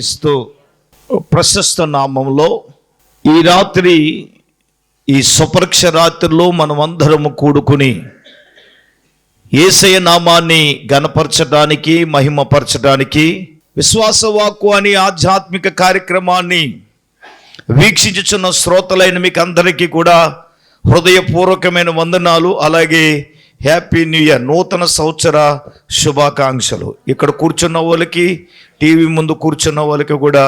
క్రీస్తు ప్రశస్త నామంలో ఈ రాత్రి ఈ సుపరక్ష రాత్రిలో మనమందరము కూడుకుని ఏసయ నామాన్ని గణపరచడానికి మహిమపరచడానికి విశ్వాసవాక్కు అని ఆధ్యాత్మిక కార్యక్రమాన్ని వీక్షించుచున్న శ్రోతలైన మీకు అందరికీ కూడా హృదయపూర్వకమైన వందనాలు. అలాగే హ్యాపీ న్యూ ఇయర్ నూతన సంవత్సర శుభాకాంక్షలు. ఇక్కడ కూర్చున్న వాళ్ళకి టీవీ ముందు కూర్చున్న వాళ్ళకి కూడా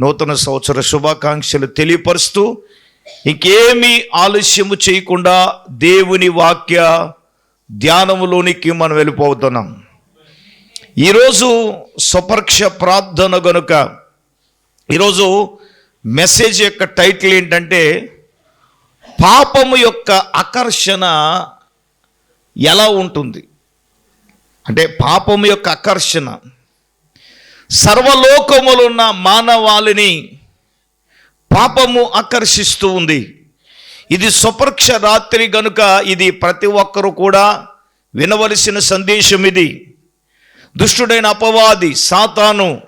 నూతన సంవత్సర శుభాకాంక్షలు తెలియపరుస్తూ ఇంకేమీ ఆలస్యము చేయకుండా దేవుని వాక్య ధ్యానములోనికి మనం వెళ్ళిపోతున్నాం. ఈరోజు స్వపక్ష ప్రార్థన గనుక ఈరోజు మెసేజ్ యొక్క టైటిల్ ఏంటంటే పాపము యొక్క ఆకర్షణ ఎలా ఉంటుంది? అంటే పాపం యొక్క ఆకర్షణ. సర్వలోకములున్న మానవాళిని పాపము ఆకర్షిస్తూ ఉంది. ఇది స్వపక్ష రాత్రి గనుక ఇది ప్రతి ఒక్కరూ కూడా వినవలసిన సందేశం ఇది. దుష్టుడైన అపవాది సాతాను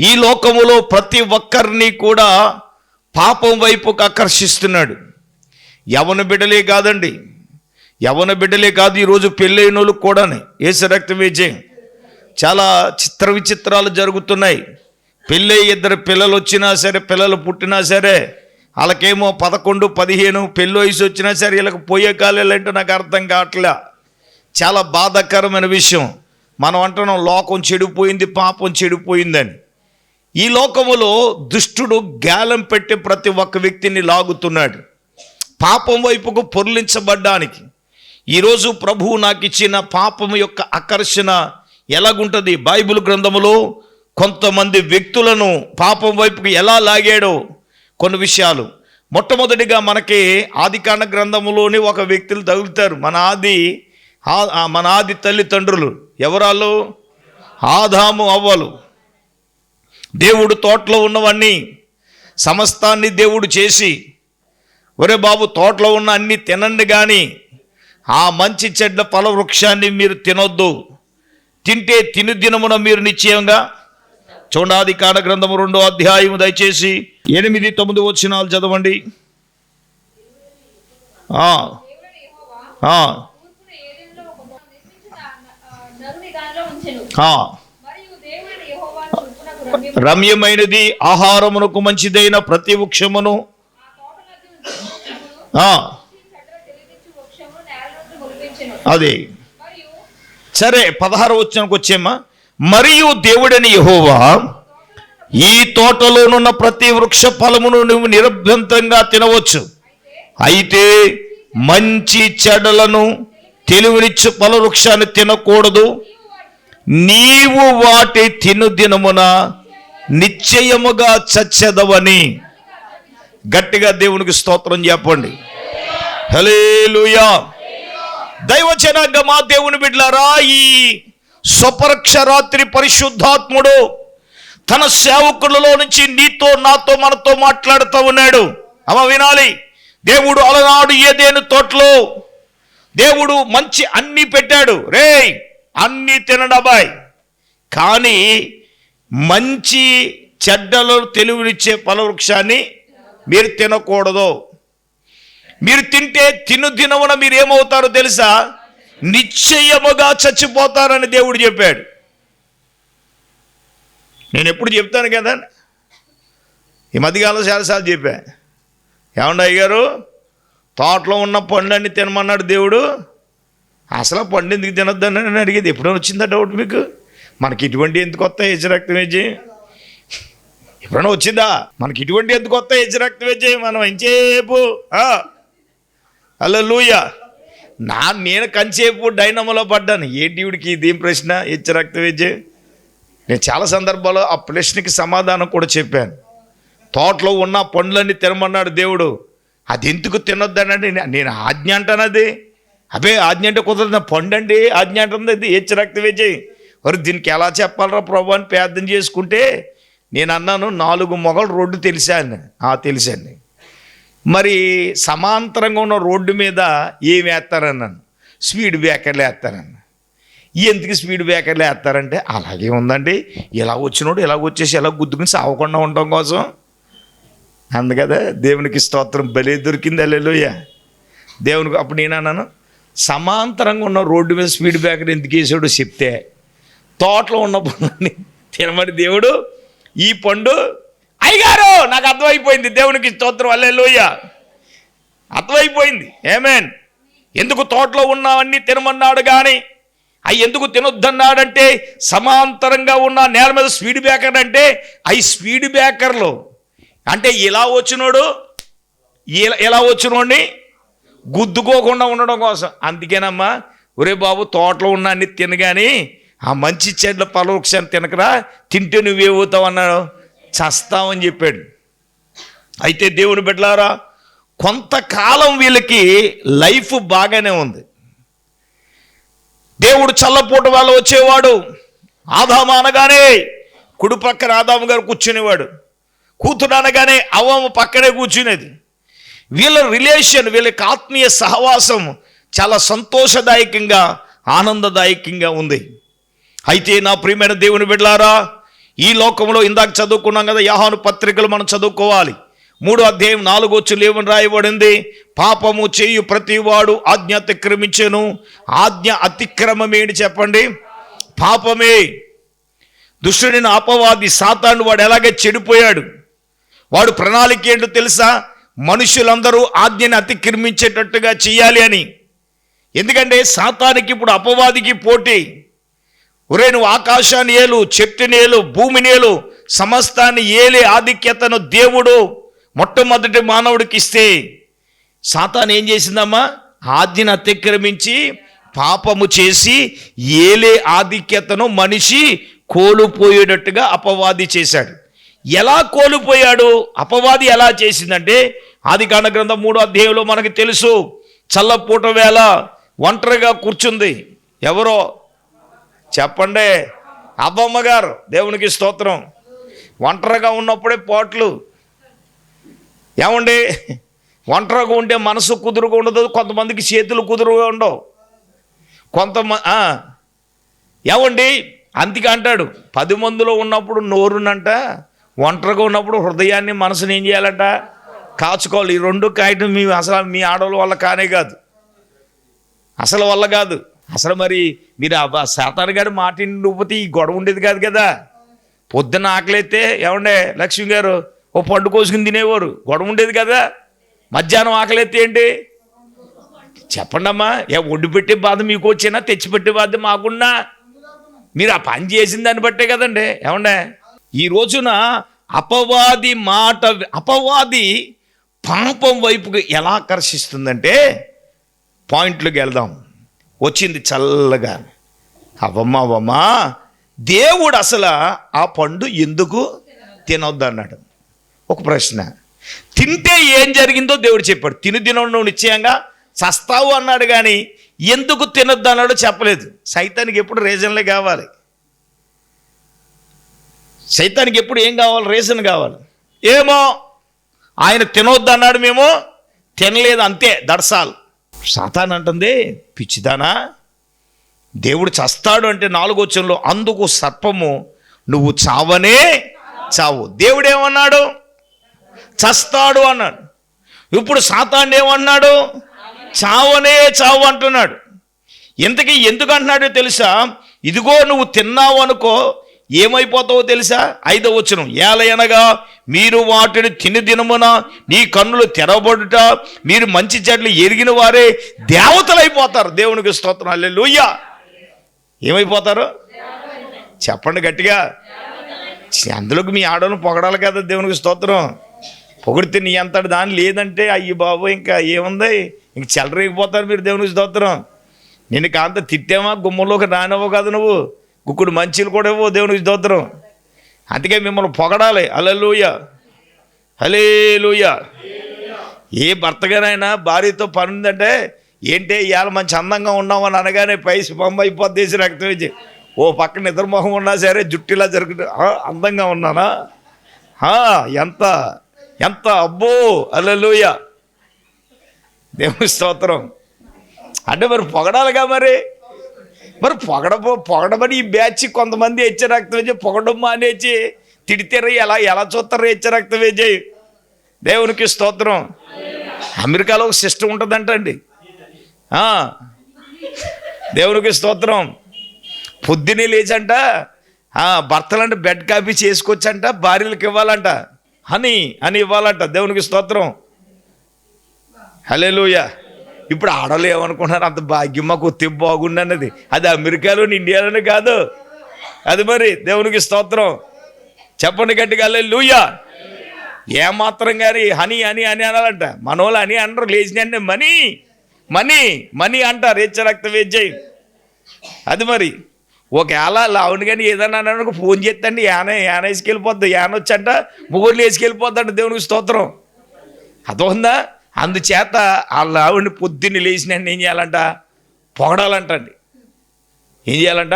ఈ లోకములో ప్రతి ఒక్కరిని కూడా పాపం వైపుకు ఆకర్షిస్తున్నాడు. యవన బిడ్డలే కాదండి. యవన బిడ్డలే కాదు ఈరోజు పెళ్ళైన వాళ్ళకి కూడానే. ఏసు రక్తం విజయం. చాలా చిత్ర విచిత్రాలు జరుగుతున్నాయి. పెళ్ళై ఇద్దరు పిల్లలు వచ్చినా సరే పిల్లలు పుట్టినా సరే వాళ్ళకేమో పదకొండు పదిహేను పెళ్ళి వయసు వచ్చినా సరే వీళ్ళకి పోయే కాలేలంటే నాకు అర్థం కావట్లే. చాలా బాధాకరమైన విషయం. మనం అంటున్నాం లోకం చెడిపోయింది పాపం చెడిపోయిందని. ఈ లోకములో దుష్టుడు గాలం పెట్టి ప్రతి ఒక్క వ్యక్తిని లాగుతున్నాడు. పాపం వైపుకు పొర్లించబడ్డానికి. ఈరోజు ప్రభువు నాకు ఇచ్చిన పాపం యొక్క ఆకర్షణ ఎలాగుంటుంది? బైబిల్ గ్రంథములో కొంతమంది వ్యక్తులను పాపం వైపుకి ఎలా లాగాడో కొన్ని విషయాలు. మొట్టమొదటిగా మనకి ఆదికాండ గ్రంథములోని ఒక వ్యక్తులు తగులుతారు. మన ఆది ఆ- మన ఆది తల్లిదండ్రులు. ఎవరాలు ఆదాము అవ్వలు. దేవుడు తోటలో ఉన్నవన్నీ సమస్తాన్ని దేవుడు చేసి ఒరే బాబు తోటలో ఉన్న అన్ని తినండి కానీ ఆ మంచి చెడ్డ ఫల వృక్షాన్ని మీరు తినొద్దు. తింటే తిను దినమున మీరు నిశ్చయంగా. చూడాది కాడ గ్రంథము రెండో అధ్యాయం దయచేసి ఎనిమిది తొమ్మిది వచ్చినాలు చదవండి. రమ్యమైనది ఆహారమునకు మంచిదైన ప్రతి వృక్షమును ఆ తోటలోకి ఉంచిన వృక్షమును, ఆ, మంచి చెడ్డ తెలివిచ్చు వృక్షమును నేల నుండి మొలిపించెను. అది. సరే పదహారు వచ్చానికి వచ్చేమ్మా మరియు దేవుడని యహోవా ఈ తోటలోనున్న ప్రతి వృక్ష ఫలమును నువ్వు నిర్భంతంగా తినవచ్చు. అయితే మంచి చెడలను తెలివినిచ్చు ఫల వృక్షాన్ని తినకూడదు. నీవు వాటి తిను దినమున నిశ్చయముగా చచ్చెదవని. గట్టిగా దేవునికి స్తోత్రం చెప్పండి. హల్లెలూయా మా దేవుని బిడ్లారా ఈ స్వపరక్ష రాత్రి పరిశుద్ధాత్ముడు తన సేవకులలో నుంచి నీతో నాతో మనతో మాట్లాడుతూ ఉన్నాడు. అమ్మ వినాలి. దేవుడు అలనాడు ఏదేను తోటలో? దేవుడు మంచి అన్ని పెట్టాడు. రేయ్ అన్నీ తినడబాయ్ కానీ మంచి చెడ్డలో తెలివినిచ్చే ఫలవృక్షాన్ని మీరు తినకూడదు. మీరు తింటే తిను దినమున మీరు ఏమవుతారో తెలుసా? నిశ్చయముగా చచ్చిపోతారని దేవుడు చెప్పాడు. నేను ఎప్పుడు చెప్తాను కదా? ఈ మధ్యకాలం చాలాసార్లు చెప్పా. ఏమండి అయ్యారు తోటలో ఉన్న పండుని తినమన్నాడు దేవుడు. అసలు పండు ఎందుకు తినొద్దని అని అడిగేది? ఎప్పుడైనా వచ్చిందా డౌట్ మీకు? మనకి ఇటువంటి ఎందుకు వస్తాయి హెచ్చరక్తం వేచి ఎప్పుడైనా వచ్చిందా? మనకి ఇటువంటి ఎందుకు వస్తాయి హెచ్చరక్తం వేచి మనం ఎంచేపు హలో లూయ నా నేను కంచేపు డైనమోలో పడ్డాను. ఏంటి వీడికి ఇదేం ప్రశ్న? హెచ్చరక్తం వేజి నేను చాలా సందర్భాల్లో ఆ ప్రశ్నకి సమాధానం కూడా చెప్పాను. తోటలో ఉన్న పండ్లన్నీ తినమన్నాడు దేవుడు. అది ఎందుకు తినొద్దనండి నేను ఆజ్ఞ అంటానది అబే ఆజ్ఞ అంటే కుదరదు. పండు అండి ఆజ్ఞ అంటుంది అది. హెచ్చు రక్త మరి దీనికి ఎలా చెప్పాలరా ప్రభు అని ప్రార్థన చేసుకుంటే నేను అన్నాను నాలుగు మొగలు రోడ్డు తెలిసాను. ఆ తెలిసాను మరి సమాంతరంగా ఉన్న రోడ్డు మీద ఏమి వేస్తారన్నాను? స్పీడ్ బ్రేకర్లు వేస్తారన్న ఎందుకు స్పీడ్ బ్రేకర్లు వేస్తారంటే అలాగే ఉందండి. ఇలా వచ్చినోడు ఇలా వచ్చేసి ఇలా గుద్దుకుని సావకుండా ఉండడం కోసం. అందుకదా దేవునికి స్తోత్రం బలే దొరికింది అల్లెలుయ్య దేవునికి అప్పుడు నేను అన్నాను సమాంతరంగా ఉన్న రోడ్డు మీద స్పీడ్ బ్రేకర్ ఎందుకు వేసాడో చెప్తే తోటలో ఉన్న పండుని తినమని దేవుడు ఈ పండు అయ్యగారు! నాకు అర్థమైపోయింది. దేవునికి స్తోత్రం. అల్లెలుయ్య అర్థమైపోయింది. ఏమేన్ ఎందుకు తోటలో ఉన్నవన్నీ తినమన్నాడు కానీ అవి ఎందుకు తినొద్దన్నాడంటే సమాంతరంగా ఉన్న నేల మీద స్పీడ్ బ్రేకర్ అంటే అవి స్పీడ్ బ్రేకర్లు. అంటే ఇలా వచ్చినోడు ఇలా ఇలా వచ్చినోడిని గుద్దుకోకుండా ఉండడం కోసం. అందుకేనమ్మా ఒరే బాబు తోటలో ఉన్న అన్ని తినగాని ఆ మంచి చెడ్ల పరోక్షాన్ని తినకరా తింటే నువ్వేవుతావు అన్నాడు. చస్తామని చెప్పాడు. అయితే దేవుని బిడ్డలారా కొంతకాలం వీళ్ళకి లైఫ్ బాగానే ఉంది. దేవుడు చల్లపూట వాళ్ళు వచ్చేవాడు. ఆదాము అనగానే కుడి పక్కన ఆదాము గారు కూర్చునేవాడు. కూతురు అనగానే అవ్వమ్మ పక్కనే కూర్చునేది. వీళ్ళ రిలేషన్ వీళ్ళకి ఆత్మీయ సహవాసం చాలా సంతోషదాయకంగా ఆనందదాయకంగా ఉంది. అయితే నా ప్రియమైన దేవుని బిడ్డలారా ఈ లోకంలో ఇందాక చదువుకున్నాం కదా యాహాను పత్రికలు మనం చదువుకోవాలి. మూడు అధ్యాయం నాలుగు వచ్చి లేవని రాయబడింది. పాపము చేయు ప్రతివాడు ఆజ్ఞ అతిక్రమించను. ఆజ్ఞ అతిక్రమమేంటి చెప్పండి. పాపమే. దుష్టుడిని అపవాది సాతాను వాడు ఎలాగే చెడిపోయాడు. వాడు ప్రణాళిక ఏంటో తెలుసా? మనుషులందరూ ఆజ్ఞని అతిక్రమించేటట్టుగా చేయాలి అని. ఎందుకంటే సాతానికి ఇప్పుడు అపవాదికి పోటీ. ఒరే నువ్వు ఆకాశాన్ని ఏలు చెట్టుని ఏలు భూమిని ఏలు సమస్తాన్ని ఏలే ఆధిక్యతను దేవుడు మొట్టమొదటి మానవుడికి ఇస్తే సాతాన్ ఏం చేసిందమ్మా? ఆజ్ఞను అతిక్రమించి పాపము చేసి ఏలే ఆధిక్యతను మనిషి కోల్పోయేటట్టుగా అపవాది చేశాడు. ఎలా కోల్పోయాడు? అపవాది ఎలా చేసిందంటే ఆది కాండ గ్రంథం మూడో అధ్యాయంలో మనకు తెలుసు చల్లపూట వేళ ఒంటరిగా కూర్చుంది. ఎవరో చెప్పండి. అబ్బమ్మ గారు దేవునికి స్తోత్రం. ఒంటరిగా ఉన్నప్పుడే పోట్లు. ఏమండి? ఒంటరిగా ఉంటే మనసు కుదురుగా ఉండదు కొంతమందికి చేతులు కుదురుగా ఉండవు. కొంతమంది ఏమండి? అందుకే అంటాడు పది మందిలో ఉన్నప్పుడు నోరునంట ఒంటరిగా ఉన్నప్పుడు హృదయాన్ని మనసుని ఏం చేయాలంట? కాచుకోవాలి. ఈ రెండు కాయటం మీ అసలు మీ ఆడవాళ్ళ వల్ల కానే కాదు. అసలు వల్ల కాదు. అసలు మరి మీరు ఆ శాతాన్ గారి మాట ఇండిపోతే ఈ గొడవ ఉండేది కాదు కదా. పొద్దున్న ఆకలైతే ఏమండే లక్ష్మి గారు ఓ పండు కోసుకుని తినేవారు గొడవ ఉండేది కదా. మధ్యాహ్నం ఆకలైతే ఏంటి? చెప్పండమ్మా ఏ ఒడ్డు పెట్టే బాధ మీకు వచ్చినా తెచ్చిపెట్టే బాధ మాకున్నా. మీరు ఆ పని చేసిన దాన్ని బట్టే కదండి ఏమండే? ఈ రోజున అపవాది మాట అపవాది పాపం వైపుకి ఎలా ఆకర్షిస్తుందంటే పాయింట్లోకి వెళ్దాం. వచ్చింది చల్లగా అవమ్మ అవమ్మా దేవుడు అసలు ఆ పండు ఎందుకు తినొద్దు అన్నాడు ఒక ప్రశ్న. తింటే ఏం జరిగిందో దేవుడు చెప్పాడు. తిని తినడం నువ్వు నిశ్చయంగా చస్తావు అన్నాడు కానీ ఎందుకు తినొద్దు అన్నాడో చెప్పలేదు. సైతానికి ఎప్పుడు రీజన్లే కావాలి. సైతానికి ఎప్పుడు ఏం కావాలి? రీజన్ కావాలి. ఏమో ఆయన తినొద్దు అన్నాడు మేము తినలేదు అంతే దర్శాల్ సాతాన్ అంటుంది పిచ్చిదానా. దేవుడు చస్తాడు అంటే నాలుగోచంలో అందుకు సర్పము నువ్వు చావనే చావు. దేవుడు ఏమన్నాడు? చస్తాడు అన్నాడు. ఇప్పుడు సాతాన్ ఏమన్నాడు? చావనే చావు అంటున్నాడు. ఇంతకీ ఎందుకు అంటున్నాడో తెలుసా? ఇదిగో నువ్వు తిన్నావు అనుకో ఏమైపోతావో తెలుసా? ఐదో వచ్చిన ఏలయనగా మీరు వాటిని తిని దినమున నీ కన్నులు తెరవబడుట మీరు మంచి చెట్లు ఎరిగిన వారే దేవతలైపోతారు. దేవునికి స్తోత్రం. లూయ ఏమైపోతారు? చెప్పండి గట్టిగా. అందులోకి మీ ఆడవాళ్ళని పొగడాలి కదా దేవునికి స్తోత్రం. పొగిడితే నీ అంతటి దాని లేదంటే అయ్యి బాబు ఇంకా ఏముంది? ఇంక చెలరేగిపోతారు మీరు దేవునికి స్తోత్రం. నేను కాంత తిట్టామా? గుమ్మంలోకి రానివ్వవు కదా నువ్వు. గుక్కుడు మంచిలు కూడా ఇవ్వవు దేవునికి స్తోత్రం. అందుకే మిమ్మల్ని పొగడాలి. అలలుయ హలేలుయ ఏ భర్తగానైనా భార్యతో పని ఉందంటే ఏంటి ఇవాళ మంచి అందంగా ఉన్నామని అనగానే పైసి బొమ్మ అయిపోద్దేసి రక్తం ఇచ్చి ఓ పక్కన నిద్ర మొహం ఉన్నా సరే జుట్టిలా జరుగుతుంది అందంగా ఉన్నానా? ఎంత ఎంత అబ్బో! అల్లెలుయ దేవుని స్తోత్రం. అంటే మరి పొగడాలిగా మరి? మరి పొగడ పొగడమని ఈ బ్యాచ్ కొంతమంది హెచ్చరక్తం వేజే పొగడం మానేసి తిడితేరా ఎలా ఎలా చూస్తారో హెచ్చరక్తం వేజే దేవునికి స్తోత్రం. అమెరికాలో ఒక సిస్టమ్ ఉంటుందంటండి. దేవునికి స్తోత్రం. పొద్దునే లేచంట భర్తలంట భర్తలంటే బెడ్ కాపీ చేసుకొచ్చంట భార్యలకు ఇవ్వాలంట. హనీ అని ఇవ్వాలంట దేవునికి స్తోత్రం. హలేలుయ ఇప్పుడు ఆడలు ఏమనుకుంటున్నారు అంత భాగ్యం మాకు ఒత్తి బాగుండన్నది. అది అమెరికాలోని ఇండియాలోనే కాదు. అది మరి దేవునికి స్తోత్రం. చెప్పండి గట్టిగా లూయా ఏమాత్రం కానీ హనీ అని అని అనాలంట. మనోళ్ళు అని అనరు లేచిన మనీ. మనీ మనీ అంటారు హెచ్చ రక్త వేజ్జయి అది మరి. ఒకవేళ లావుని కానీ ఏదన్నా అన్నాడు ఫోన్ చేస్తండి యాన యాన వేసుకెళ్ళిపోద్ది యాన వచ్చంట ముగ్గురు వేసుకెళ్ళిపోద్దంట దేవునికి స్తోత్రం. అదొందా అందుచేత ఆ ఆవిడని పొద్దున్న లేచిన ఏం చేయాలంట? పొగడాలంటండి. ఏం చేయాలంట?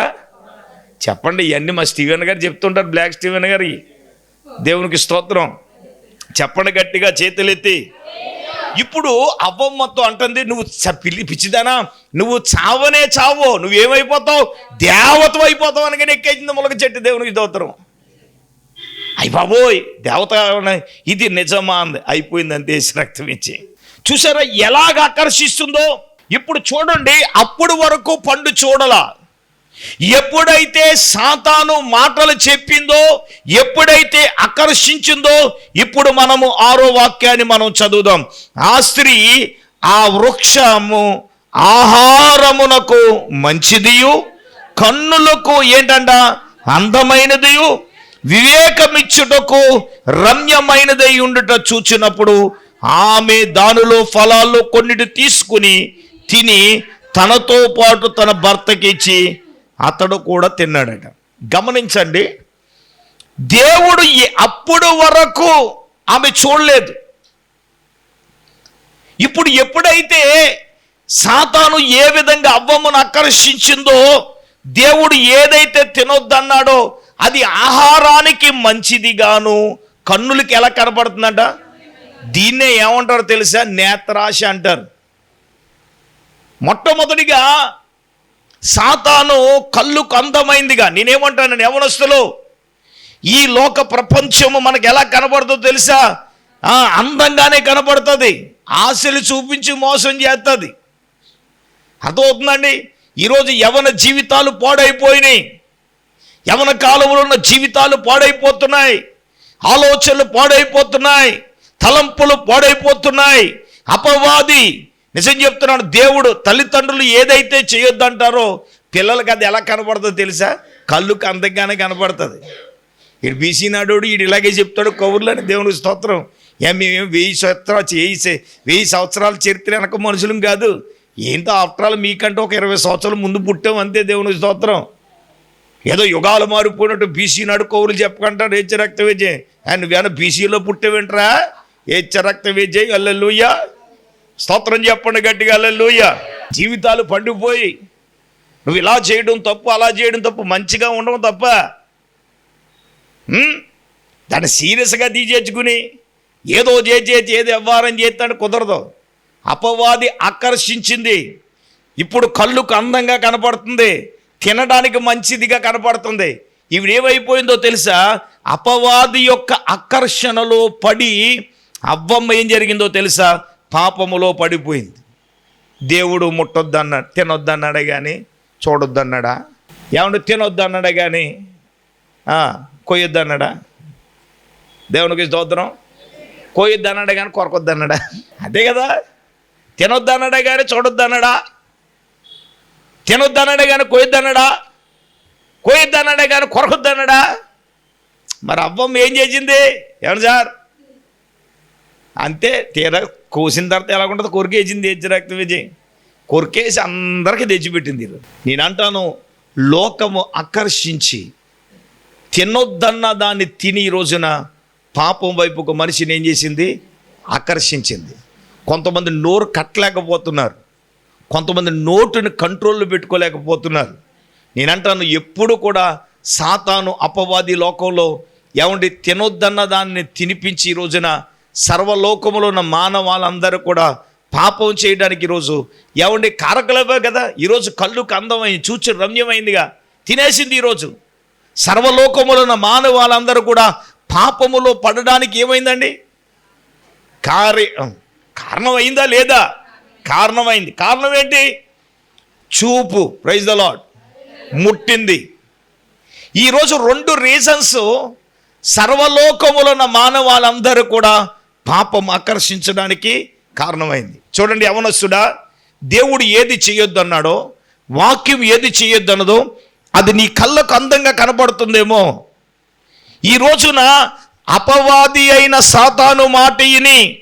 చెప్పండి ఇవన్నీ మా స్టీవెన్ గారు చెప్తుంటారు బ్లాక్ స్టీవెన్ గారి దేవునికి స్తోత్రం. చెప్పండి గట్టిగా చేతులెత్తి. ఇప్పుడు అవ్వమ్మతో అంటుంది నువ్వు చ- పిల్లి పిచ్చిదానా నువ్వు చావనే చావో నువ్వేమైపోతావు? దేవతం అయిపోతావు అనగానే ఎక్కేసింది మొలక చెట్టు దేవునికి స్తోత్రం. అయ్యి బాబోయ్ దేవత ఇది నిజమా అంది. అయిపోయింది అంతే రక్తం ఇచ్చి. చూసారా ఎలాగ ఆకర్షిస్తుందో? ఇప్పుడు చూడండి అప్పుడు వరకు పండు చూడలా. ఎప్పుడైతే సాతాను మాటలు చెప్పిందో ఎప్పుడైతే ఆకర్షించిందో ఇప్పుడు మనము ఆరో వాక్యాన్ని మనం చదువుదాం. ఆ స్త్రీ ఆ వృక్షము ఆహారమునకు మంచిదియు కన్నులకు ఏంటంట? అందమైనదియు వివేకమిచ్చుటకు రమ్యమైనదై ఉండుట చూచినప్పుడు ఆమె దానిలో ఫలాల్లో కొన్నిటి తీసుకుని తిని తనతో పాటు తన భర్తకి ఇచ్చి అతడు కూడా తిన్నాడట. గమనించండి దేవుడు అప్పుడు వరకు ఆమె చూడలేదు. ఇప్పుడు ఎప్పుడైతే సాతాను ఏ విధంగా అవ్వమును ఆకర్షించిందో దేవుడు ఏదైతే తినొద్దన్నాడో అది ఆహారానికి మంచిదిగాను. కన్నులకి ఎలా కనపడుతుందంట? దీన్నే ఏమంటారో తెలుసా? నేత్రాశ అంటారు. మొట్టమొదటిగా సాతాను కళ్ళుకు అందమైందిగా. నేనేమంటాను? యవనస్తులు ఈ లోక ప్రపంచము మనకు ఎలా కనబడుతుందో తెలుసా? అందంగానే కనబడుతుంది ఆశలు చూపించి మోసం చేస్తుంది. అర్థమవుతుందండి? ఈరోజు యవన జీవితాలు పాడైపోయినాయి. యవన కాలంలో ఉన్న జీవితాలు పాడైపోతున్నాయి. ఆలోచనలు పాడైపోతున్నాయి. తలంపులు పాడైపోతున్నాయి. అపవాది నిజం చెప్తున్నాడు దేవుడు తల్లిదండ్రులు ఏదైతే చేయొద్దంటారో పిల్లలకి అది ఎలా కనబడుతుందో తెలుసా? కళ్ళుకి అందంగానే కనబడుతుంది ఇటు బీసీ నాడోడు ఈడు ఇలాగే చెప్తాడు కౌరులని దేవుని స్తోత్రం. ఏ మేమేం వెయ్యి సంవత్సరాలు చేయి వెయ్యి సంవత్సరాల చరిత్ర వెనక మనుషులం కాదు. ఏంటో ఆఫ్టర్ మీకంటే ఒక ఇరవై సంవత్సరాల ముందు పుట్టాం అంతే దేవుని స్తోత్రం. ఏదో యుగాలు మారిపోయినట్టు బీసీ నాడు కౌరులు హెచ్చ రక్త విజయ్. ఆయన నువ్వేనా బీసీలో పుట్టేవేంట్రా హెచ్చ రక్త విజయ్ అల్లెలుయ్య స్తోత్రం చెప్పండి గట్టిగా అల్లెలుయ్య జీవితాలు పండిపోయి నువ్వు ఇలా చేయడం తప్పు అలా చేయడం తప్పు మంచిగా ఉండడం తప్ప దాన్ని సీరియస్గా తీసేసుకుని ఏదో చేసేది ఏదో వ్యవహారం చేస్తాడు కుదరదు. అపవాది ఆకర్షించింది. ఇప్పుడు కళ్ళుకు అందంగా కనపడుతుంది. తినడానికి మంచిదిగా కనపడుతుంది. ఇవి ఏమైపోయిందో తెలుసా? అపవాది యొక్క ఆకర్షణలో పడి అవ్వమ్మ ఏం జరిగిందో తెలుసా? పాపములో పడిపోయింది. దేవుడు ముట్టొద్దన్నాడు తినొద్దన్నాడే కానీ చూడొద్దన్నాడా? ఏమన్నా తినొద్దన్నాడే కానీ కొయ్యొద్దన్నాడా? దేవునికి స్తోత్రం. కోయొద్దన్నాడా కానీ కొరకొద్దన్నాడా? అదే కదా. తినొద్దన్నాడే కానీ చూడొద్దన్నాడా? తినొద్దన్నాడే కానీ కోయొద్దన్నాడా కోయొద్దన్నాడే కానీ కొరకొద్దన్నాడా మరి అవ్వం ఏం చేసింది? ఏమన్నా సార్? అంతే తీరా కోసిన తర్వాత ఎలా ఉంటుంది కొరికేసింది తెచ్చి రక్త విజయ్ కొరికేసి అందరికీ తెచ్చిపెట్టింది నేను అంటాను లోకము ఆకర్షించి తినొద్దన్న దాన్ని తిని ఈ రోజున పాపం వైపు ఒక మనిషిని ఏం చేసింది? ఆకర్షించింది. కొంతమంది నోరు కట్టలేకపోతున్నారు. కొంతమంది నోటుని కంట్రోల్లో పెట్టుకోలేకపోతున్నారు. నేనంటాను ఎప్పుడు కూడా సాతాను అపవాది లోకంలో ఏమండి తినొద్దన్న దాన్ని తినిపించి ఈ రోజున సర్వలోకములో ఉన్న మానవాళ్ళందరూ కూడా పాపం చేయడానికి ఈరోజు ఏమండి కారకలవే కదా? ఈరోజు కళ్ళుకు అందమైంది చూచి రమ్యమైందిగా. తినేసింది ఈరోజు సర్వలోకములో ఉన్న మానవాళ్ళందరూ కూడా పాపములో పడడానికి ఏమైందండి? కార్య కారణమైందా లేదా? కారణమైంది. కారణం ఏంటి చూపు. ప్రైజ్ ద లాడ్ ముట్టింది. ఈరోజు రెండు రీజన్స్ సర్వలోకములున్న మానవాళ్ళందరూ కూడా పాపం ఆకర్షించడానికి కారణమైంది. చూడండి యవనస్సుడా దేవుడు ఏది చేయొద్దు అన్నాడో వాక్యం ఏది చేయొద్దు అన్నదో అది నీ కళ్ళకు అందంగా కనపడుతుందేమో. ఈ రోజున అపవాది అయిన సాతాను మాట విని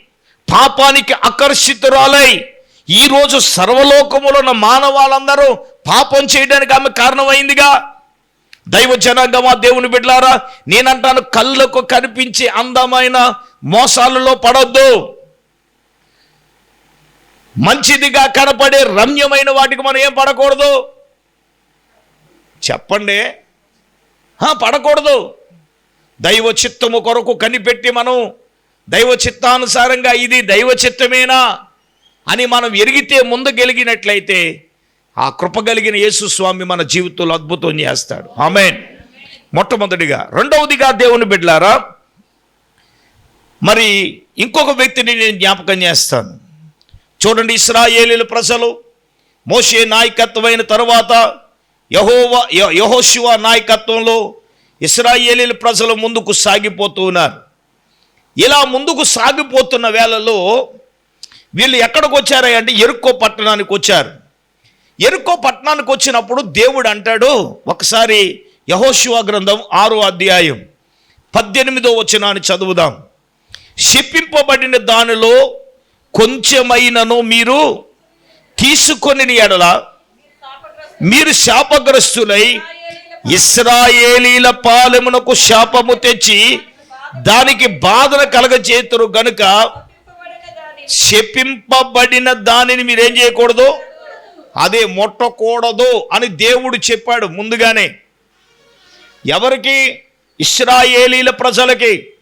పాపానికి ఆకర్షితురాలై ఈరోజు సర్వలోకములో ఉన్న మానవాళ్ళందరూ పాపం చేయడానికి ఆమె కారణమైందిగా. దైవ జనాంగమా దేవుని బిడ్డలారా నేనంటాను కళ్ళకు కనిపించే అందమైన మోసాలలో పడొద్దు. మంచిదిగా కనపడే రమ్యమైన వాటికి మనం ఏం పడకూడదు? చెప్పండి. పడకూడదు. దైవ చిత్తము కొరకు కనిపెట్టి మనం దైవ చిత్తానుసారంగా ఇది దైవ చిత్తమేనా? అని మనం ఎరిగితే ముందుకెలిగినట్లయితే ఆ కృప కలిగిన యేసు స్వామి మన జీవితంలో అద్భుతం చేస్తాడు. ఆమెన్. మొట్టమొదటిగా రెండవదిగా దేవుని బిడ్లారా మరి ఇంకొక వ్యక్తిని నేను జ్ఞాపకం చేస్తాను. చూడండి ఇస్రాయేలీల ప్రజలు మోషే నాయకత్వమైన తర్వాత యహోవా యహోశివ నాయకత్వంలో ఇస్రాయేలీల ప్రజలు ముందుకు సాగిపోతూ ఉన్నారు. ఇలా ముందుకు సాగిపోతున్న వేళలో వీళ్ళు ఎక్కడికి వచ్చారా అంటే ఎరుక్కో పట్టణానికి వచ్చారు. ఎరుక్కో పట్టణానికి వచ్చినప్పుడు దేవుడు అంటాడు ఒకసారి యహోశివ గ్రంథం ఆరో అధ్యాయం పద్దెనిమిదో వచనాన్ని చదువుదాం. శిప్పింపబడిన దానిలో కొంచెమైనను మీరు తీసుకొని ఎడల మీరు శాపగ్రస్తులై ఇస్రాయేలీల పాలెమునకు శాపము తెచ్చి దానికి బాధన కలగచేతురు గనుక శపింపబడిన దానిని మీరేం చేయకూడదు? అదే ముట్టకూడదు అని దేవుడు చెప్పాడు ముందుగానే. ఎవరికి? ఇస్రాయేలీల ప్రజలకి.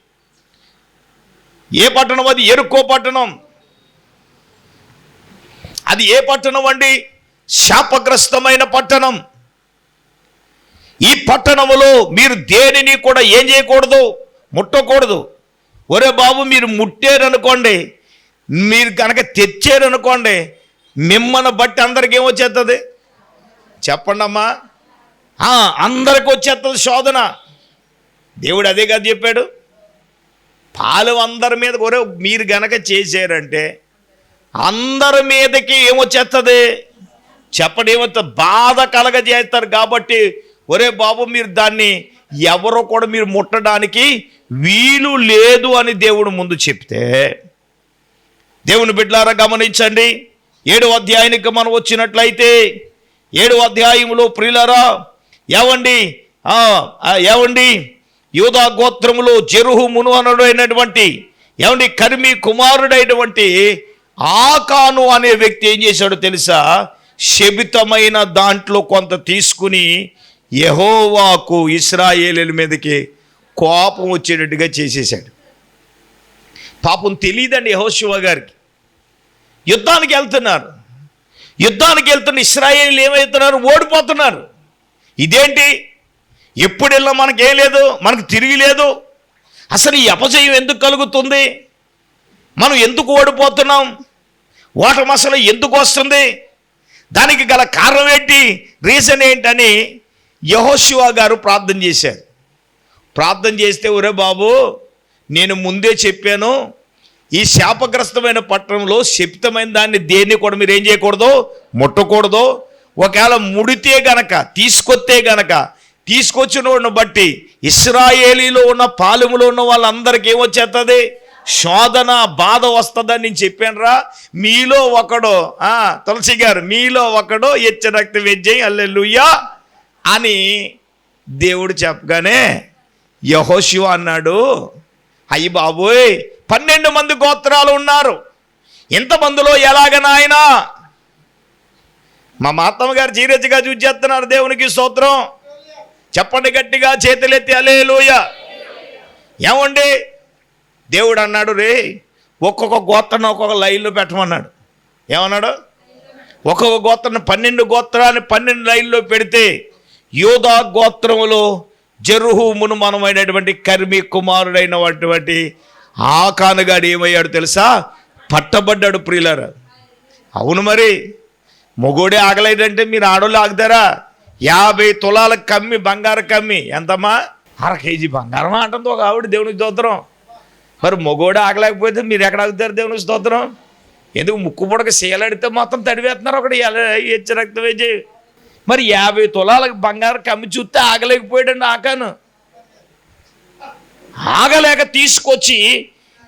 ఏ పట్టణం అది? ఎరుకో పట్టణం. అది ఏ పట్టణం అండి? శాపగ్రస్తమైన పట్టణం. ఈ పట్టణములో మీరు దేనిని కూడా ఏం చేయకూడదు? ముట్టకూడదు. ఒరే బాబు మీరు ముట్టారనుకోండి మీరు కనుక తెచ్చారనుకోండి మిమ్మల్ని బట్టి అందరికి ఏమొచ్చేస్తుంది చెప్పండి అమ్మా అందరికి వచ్చేస్తుంది శోధన. దేవుడు అదే కదా చెప్పాడు. పాలు అందరి మీద ఒరే మీరు గనక చేశారంటే అందరి మీదకి ఏమొచ్చేస్తుంది చెప్పండి ఏమవుతుంది బాధ కలగజేస్తారు కాబట్టి ఒరే బాబు మీరు దాన్ని ఎవరో కూడా మీరు ముట్టడానికి వీలు లేదు అని దేవుడు ముందు చెప్తే దేవుని బిడ్లారా గమనించండి. ఏడు అధ్యాయానికి మనం వచ్చినట్లయితే ఏడు అధ్యాయంలో ప్రియులరా ఏవండి? ఏవండి? యూదా గోత్రములో జెరుహు మును అనడైనటువంటి ఏమండి కర్మి కుమారుడైనటువంటి ఆకాను అనే వ్యక్తి ఏం చేశాడో తెలుసా? శబితమైన దాంట్లో కొంత తీసుకుని యహోవాకు ఇస్రాయేలీల మీదకి కోపం వచ్చేటట్టుగా చేసేశాడు. పాపం తెలియదండి యహోశివ గారికి. యుద్ధానికి వెళ్తున్నారు. యుద్ధానికి వెళ్తున్న ఇస్రాయేలీలు ఏమవుతున్నారు? ఓడిపోతున్నారు. ఇదేంటి? ఎప్పుడు వెళ్ళా మనకేం లేదు? మనకు తిరిగి లేదు. అసలు ఈ అపజయం ఎందుకు కలుగుతుంది? మనం ఎందుకు ఓడిపోతున్నాం? ఓటమి అసలు ఎందుకు వస్తుంది? దానికి గల కారణం ఏంటి? రీజన్ ఏంటని యహోశివ గారు ప్రార్థన చేశారు. ప్రార్థన చేస్తే ఒరే బాబు నేను ముందే చెప్పాను ఈ శాపగ్రస్తమైన పట్టణంలో శప్తమైన దాన్ని దేన్ని కూడా మీరు ఏం చేయకూడదు? ముట్టకూడదు. ఒకవేళ ముడితే గనక తీసుకొస్తే గనక తీసుకొచ్చిన వాడిని బట్టి ఇస్రాయేలీలో ఉన్న పాలెములో ఉన్న వాళ్ళందరికీ ఏమొచ్చేస్తుంది శోధన బాధ వస్తుందని నేను చెప్పానురా. మీలో ఒకడు తులసి గారు మీలో ఒకడు ఎచ్చ రక్త వెజ్జయ్ అల్లెలుయ్యా అని దేవుడు చెప్పగానే యహోశివ అన్నాడు అయ్యి బాబోయ్ పన్నెండు మంది గోత్రాలు ఉన్నారు. ఇంతమందిలో ఎలాగ నాయనా మా మాతమ్మ గారు జీరజ్గా చూచేస్తున్నారు దేవునికి స్తోత్రం. చెప్పండి గట్టిగా చేతులెత్తి అలేలుయ ఏమండి? దేవుడు అన్నాడు రే ఒక్కొక్క గోత్రను ఒక్కొక్క లైన్లో పెట్టమన్నాడు. ఏమన్నాడు? ఒక్కొక్క గోత్రను పన్నెండు గోత్రాన్ని పన్నెండు లైన్లో పెడితే యోధా గోత్రములో జరుహు మునుమనమైనటువంటి కర్మి కుమారుడైనటువంటి ఆకానుగాడు ఏమయ్యాడు తెలుసా పట్టబడ్డాడు ప్రియులారా అవును మరి మొగోడే ఆగలేదంటే మీరు ఆడోళ్ళు ఆగుతారా యాభై తులాల కమ్మి బంగారు కమ్మి ఎంతమ్మా అర కేజీ బంగారం అంటుంది ఒక ఆవిడ దేవునికి స్తోత్రం మరి మొగోడే ఆగలేకపోతే మీరు ఎక్కడ ఆగుతారు దేవునికి స్తోత్రం ఎందుకు ముక్కు పొడక సీలడితే మొత్తం తడివేస్తున్నారు ఒకటి ఎలా ఇచ్చి రక్తం వేసి మరి యాభై తులాలకు బంగారం కమ్మి చూస్తే ఆగలేకపోయాడండి ఆకాను. ఆగలేక తీసుకొచ్చి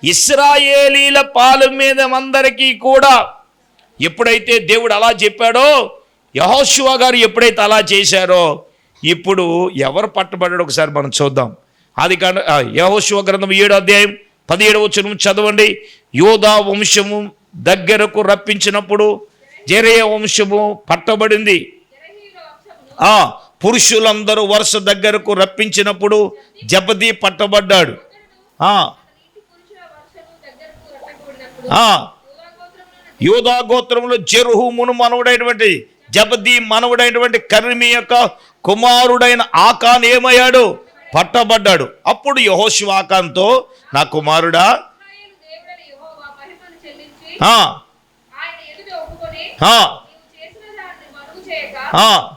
ఇస్రాయేలీల పాలు మీద అందరికీ కూడా ఎప్పుడైతే దేవుడు అలా చెప్పాడో యహోశివ గారు ఎప్పుడైతే అలా చేశారో ఇప్పుడు ఎవరు పట్టబడ్డాడు ఒకసారి మనం చూద్దాం. అది కాదు యహోశివ గ్రంథం ఏడో అధ్యాయం పదిహేడు వచ్చిన చదవండి. యోధా వంశము దగ్గరకు రప్పించినప్పుడు జరేయ వంశము పట్టబడింది. పురుషులందరూ వరుస దగ్గరకు రప్పించినప్పుడు జపది పట్టబడ్డాడు. యూదా గోత్రంలో జెరుహుమును మనవుడైనటువంటి జబది మనవుడైనటువంటి కర్మి యొక్క కుమారుడైన ఆకాన్ ఏమయ్యాడు పట్టబడ్డాడు. అప్పుడు యహోశివ ఆకాన్తో నా కుమారుడా ఆ,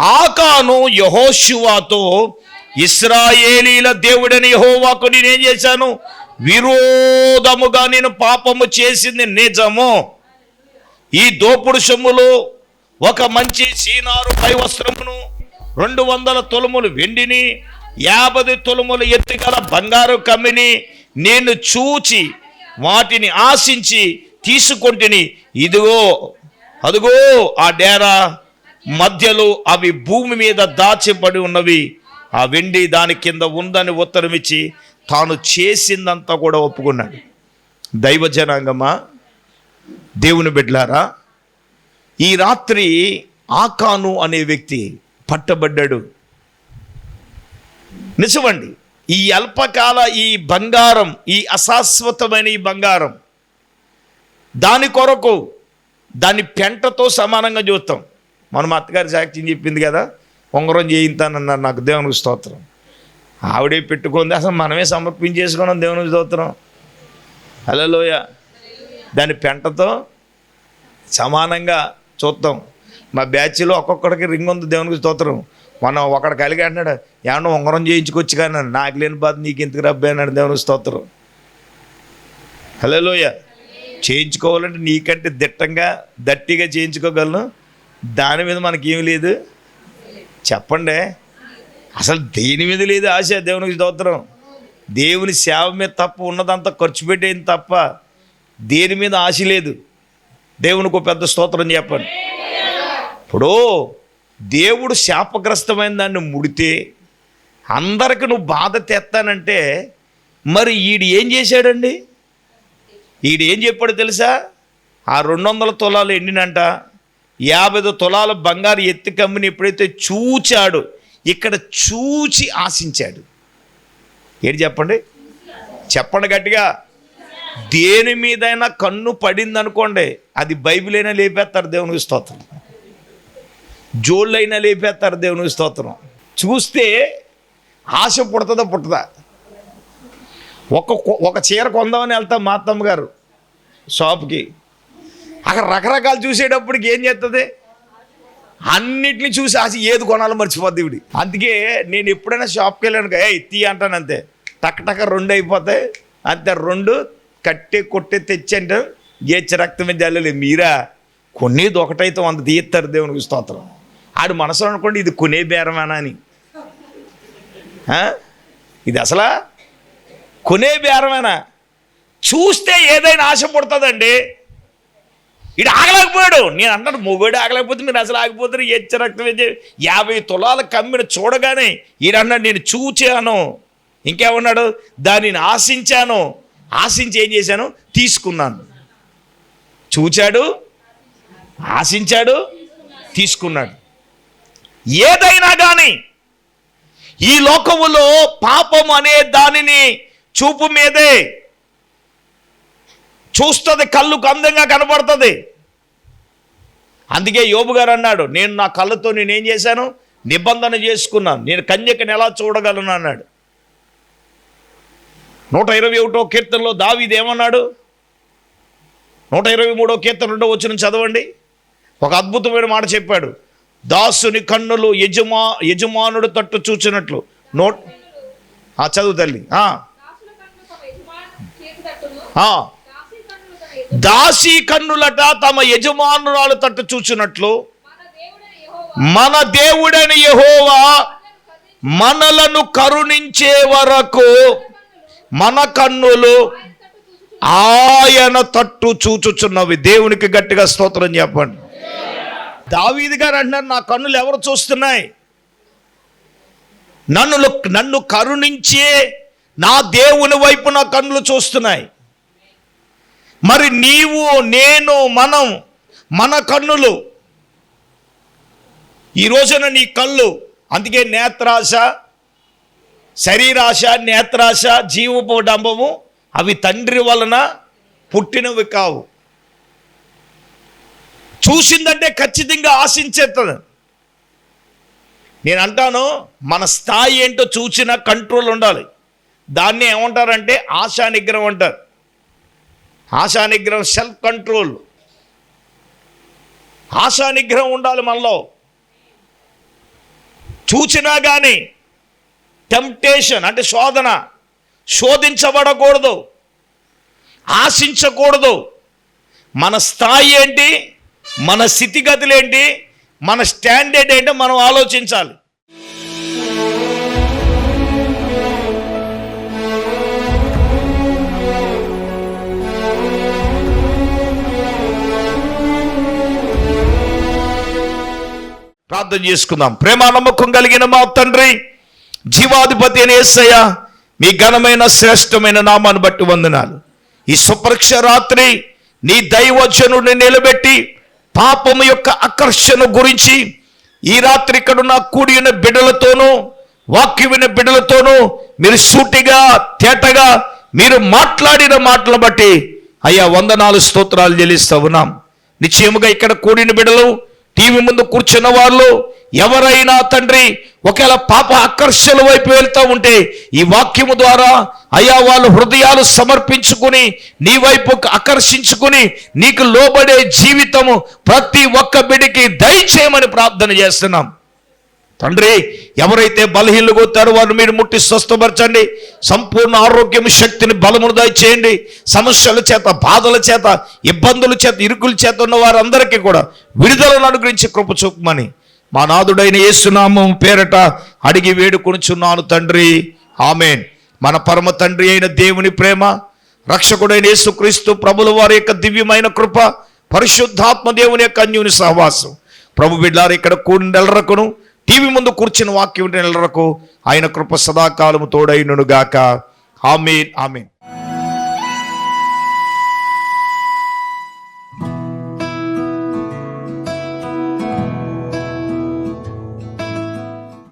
ఆకాను యహోశివాతో ఇస్రాయేలీల దేవుడని యహోవాకు నేనేం చేశాను? విరోధముగా నేను పాపము చేసింది నిజము. ఈ దోపుడు సొమ్ములు ఒక మంచి సీనారు పై వస్త్రమును రెండు వందల తొలుములు వెండిని యాభై తొలుములు ఎత్తుగల బంగారు కమ్మిని నేను చూచి వాటిని ఆశించి తీసుకొంటిని. ఇదిగో అదిగో ఆ డేరా మధ్యలో అవి భూమి మీద దాచబడి ఉన్నవి. ఆ వెండి దాని కింద ఉందని ఉత్తరం ఇచ్చి తాను చేసిందంతా కూడా ఒప్పుకున్నాడు. దైవ జనాంగమా? దేవుని బిడ్లారా ఈ రాత్రి ఆకాను అనే వ్యక్తి పట్టబడ్డాడు. నిజమండి ఈ అల్పకాల ఈ బంగారం ఈ అశాశ్వతమైన ఈ బంగారం దాని కొరకు దాన్ని పెంటతో సమానంగా చూస్తాం. మన మా అత్తగారి సాక్ష్యం చెప్పింది కదా ఉంగరం చేయింతానన్నారు నాకు దేవునికి స్తోత్రం. ఆవిడే పెట్టుకుంది అసలు మనమే సమర్పించేసుకున్నాం దేవునికి స్తోత్రం. హలోయ దాని పెంటతో సమానంగా చూస్తాం. మా బ్యాచ్లో ఒక్కొక్కడికి రింగ్ ఉంది దేవునికి స్తోత్రం. మనం ఒకడు కలిగి అంటున్నాడు ఏమన్నా ఉంగరం చేయించుకొచ్చి కానీ నాకు లేని బాధ నీకు ఎందుకు రబ్బే అన్నాడు దేవునికి స్తోత్రం. హలోయ చేయించుకోవాలంటే నీకంటే దిట్టంగా దట్టిగా చేయించుకోగలను. దాని మీద మనకేం లేదు. చెప్పండి. అసలు దేని మీద లేదు ఆశ దేవునికి స్తోత్రం. దేవుని సేవ మీద తప్ప ఉన్నదంతా ఖర్చు పెట్టేది తప్ప దేని మీద ఆశ లేదు. దేవునికి ఒక పెద్ద స్తోత్రం చెప్పండి. ఇప్పుడు దేవుడు శాపగ్రస్తమైన దాన్ని ముడితే అందరికి నువ్వు బాధ తెస్తానంటే మరి ఈడు ఏం చేశాడండి? ఈడు ఏం చెప్పాడు తెలుసా? ఆ రెండు వందల తులాలు ఎండినంట. యాభై తులాల బంగారు ఎత్తి కమ్మిని ఎప్పుడైతే చూచాడు ఇక్కడ చూచి ఆశించాడు. ఏంటి చెప్పండి? చెప్పండి గట్టిగా. దేని మీదైనా కన్ను పడింది అనుకోండి అది బైబిల్ అయినా లేపేస్తారు దేవునికి స్తోత్రం. జోళ్ళైనా లేపేస్తారు దేవునికి స్తోత్రం. చూస్తే ఆశ పుడుతుందా పుట్టదా? ఒక ఒక చీర కొందామని వెళ్తాం మా అత్తమ్మ గారు షాప్కి. అక్కడ రకరకాలు చూసేటప్పటికి ఏం చేస్తుంది అన్నిటిని చూసి ఆశ ఏది కొనాలో మర్చిపోద్ది ఇవి అందుకే నేను ఎప్పుడైనా షాప్కి వెళ్ళాను ఏ తీ అంటాను అంతే. టక్ టక్ రెండు అయిపోతాయి. అంతే రెండు కట్టే కొట్టే తెచ్చి అంటే. ఏ రక్తం మీద జల్లలేదు మీరా కొనేది ఒకటైతే వంద తీస్తారు దేవునికి స్తోత్రం. ఆడు మనసులో అనుకోండి ఇది కొనే బేరమేనా అని. ఇది అసలా కొనే బేరమేనా? చూస్తే ఏదైనా ఆశ పుడుతుందండి. ఇటు ఆగలేకపోయాడు. నేను అంటాను మొగోడు ఆగలేకపోతే మీరు అసలు ఆగిపోతారు. ఎచ్చ రక్తం యాభై తులాల కమ్మిన చూడగానే ఈడన్నాడు అన్నాడు నేను చూచాను. ఇంకేమన్నాడు? దానిని ఆశించాను. ఆశించి ఏం చేశాను? తీసుకున్నాను. చూచాడు? ఆశించాడు? తీసుకున్నాడు. ఏదైనా కానీ ఈ లోకములో పాపం అనే దానిని చూపు మీదే. చూస్తుంది కళ్ళుకు అందంగా కనపడుతుంది. అందుకే యోబు గారు అన్నాడు నేను నా కళ్ళతో నేనేం చేశాను? నిబంధన చేసుకున్నాను. నేను కన్యకని ఎలా చూడగలను? అన్నాడు. నూట ఇరవై ఒకటో కీర్తనలో దావిది ఏమన్నాడు? నూట ఇరవై మూడో కీర్తన రెండో వచ్చిన చదవండి. ఒక అద్భుతమైన మాట చెప్పాడు. దాసుని కన్నులు యజమా యజమానుడు తట్టు చూచినట్లు. నోట్ ఆ చదువు తల్లి ఆ, దాసుల కన్నులు తమ యజమాని చేతి తట్టును ఆ. దాసి దాసీ కన్నులట తమ యజమానురాలు తట్టు చూచినట్లు మన దేవుడైన దేవుడని యహోవా మనలను కరుణించే వరకు మన కన్నులు ఆయన తట్టు తట్టు చూచుచున్నవి. దేవునికి గట్టిగా స్తోత్రం చెప్పండి. దావీది గారు అంటున్నారు నా కన్నులు ఎవరు చూస్తున్నాయి? నన్ను నన్ను కరుణించే నా దేవుని వైపు నా కన్నులు చూస్తున్నాయి. మరి నీవు నేను మనం మన కన్నులు. ఈ రోజున నీ కళ్ళు అందుకే నేత్రాశ శరీరాశ నేత్రాశ జీవపు డంబము అవి తండ్రి వలన పుట్టినవి కావు. చూసిందంటే ఖచ్చితంగా ఆశించేస్తుంది నేను అంటాను మన స్థాయి ఏంటో చూసిన కంట్రోల్ ఉండాలి. దాన్ని ఏమంటారంటే ఆశా నిగ్రహం అంటారు. ఆశానిగ్రహం సెల్ఫ్ కంట్రోల్ ఆశానిగ్రహం ఉండాలి మనలో. చూచినా కానీ టెంప్టేషన్ అంటే శోధన. శోధించబడకూడదు. ఆశించకూడదు. మన స్థాయి ఏంటి? మన స్థితిగతులు ఏంటి? మన స్టాండర్డ్ ఏంటో? మనం ఆలోచించాలి. ప్రార్థన చేసుకుందాం. ప్రేమ నమ్మకం కలిగిన మా తండ్రి జీవాధిపతి అని ఏసయ్య మీ ఘనమైన శ్రేష్టమైన నామాన్ని బట్టి వందనాలు. ఈ సుపరీక్ష రాత్రి నీ దైవజనుడిని నిలబెట్టి పాపము యొక్క ఆకర్షణ గురించి ఈ రాత్రి ఇక్కడ ఉన్న కూడిన బిడలతోనూ బిడ్డలతోనూ వాక్యం బిడ్డలతోనూ మీరు సూటిగా తేటగా మీరు మాట్లాడిన మాటలు బట్టి అయ్యా వందనాలు స్తోత్రాలు చెల్లిస్తా ఉన్నాం. నిశ్చయముగా ఇక్కడ కూడిన బిడ్డలు టీవీ ముందు కూర్చున్న వాళ్ళు ఎవరైనా తండ్రి ఒకవేళ పాప ఆకర్షణ వైపు వెళ్తూ ఉంటే ఈ వాక్యము ద్వారా అయ్యా వాళ్ళు హృదయాలు సమర్పించుకుని నీ వైపు ఆకర్షించుకుని నీకు లోబడే జీవితము ప్రతి ఒక్క బిడికి దయచేయమని ప్రార్థన చేస్తున్నాం. తండ్రి ఎవరైతే బలహీనలు కొత్తారో వారిని మీరు ముట్టి స్వస్థపరచండి. సంపూర్ణ ఆరోగ్యం శక్తిని బలమును దయచేయండి. సమస్యల చేత బాధల చేత ఇబ్బందుల చేత ఇరుకుల చేత ఉన్న వారందరికీ కూడా విడుదలను అనుగ్రహించి కృప చూపమని మా నాదుడైన యేసునామం పేరట అడిగి వేడుకొనుచున్నాను తండ్రి. ఆమెన్. మన పరమ తండ్రి అయిన దేవుని ప్రేమ రక్షకుడైన యేసుక్రీస్తు ప్రభుల వారి యొక్క దివ్యమైన కృప పరిశుద్ధాత్మ దేవుని యొక్క అన్యుని సహవాసం. ప్రభు బిడ్డారు ఇక్కడ కూడి నెలరకును టీవీ ముందు కూర్చుని వాక్యం నిలరకు ఆయన కృప సదాకాలము తోడైనను గాక ఆమెన్ ఆమెన్.